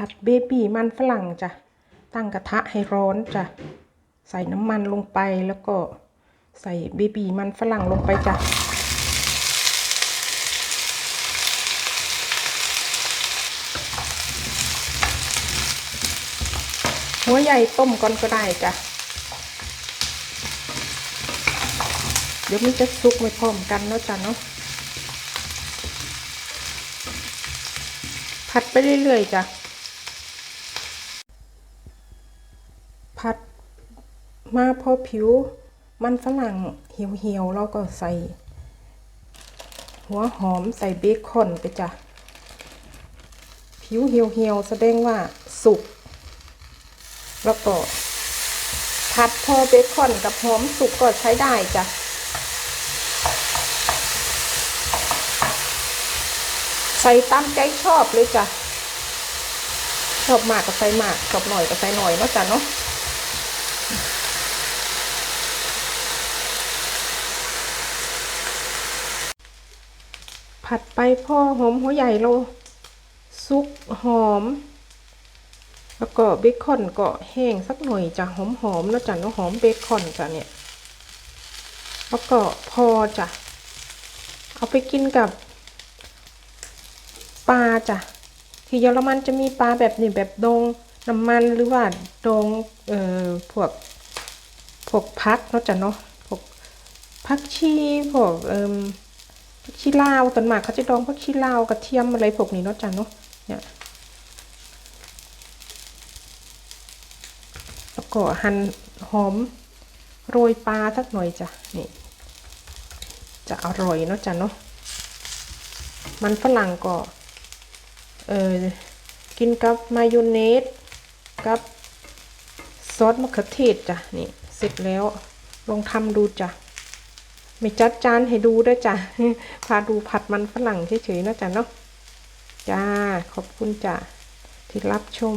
ผัดเบบี้มันฝรั่งจ้ะ ตั้งกระทะให้ร้อนจ้ะ ใส่น้ำมันลงไปแล้วก็ใส่เบบี้มันฝรั่งลงไปจ้ะหัวใหญ่ต้มก่อนก็ได้จ้ะ เดี๋ยวมันจะสุกไม่พร้อมกันเนาะจ้ะเนาะ ผัดไปเรื่อยๆจ้ะ ผัดมาพอผิว มันฝรั่งเหี่ยวๆเราก็ใส่ หัวหอมใส่เบคอนไปจ้ะ ผิวเหี่ยวๆแสดงว่าสุก แล้วก็ผัดพอเบคอนกับหอมสุกก็ใช้ได้จ้ะใส่ตามใจชอบเลยจ้ะ ชอบมากก็ใส่มาก ชอบหน่อยก็ใส่หน่อยเนาะจ้ะเนาะ ผัดไปพ่อหอมหัวใหญ่โล ซุกหอม แล้วก็เบคอนก็แห้งสักหน่อยจะหอมหอมแล้วจ้ะเนาะหอมเบคอนจ้ะเนี่ย แล้วก็พอจ้ะ เอาไปกินกับปลาจ้ะ ที่เยอรมันจะมีปลาแบบนี้แบบดองน้ำมันหรือว่าดองเอ่อพวกพวกพักเนาะจ้ะเนาะพวกพักชีพวกเอ่ม ผักชีลาวต้นหมากเขาจะดองผักชีลาวกระเทียมอะไรพวกนี้เนาะจ้ะเนาะเนี่ยแล้วก็หั่นหอมโรยปลาสักหน่อยจ้ะนี่จะอร่อยเนาะจ้ะเนาะมันฝรั่งก็เออกินกับมายองเนสกับซอสมะเขือเทศจ้ะนี่เสร็จแล้วลองทำดูจ้ะ ไม่จัดจานให้ดูด้วยจ้ะ พาดูผัดมันฝรั่งเฉยๆนะจ้ะเนาะ จ้า ขอบคุณจ้ะที่รับชม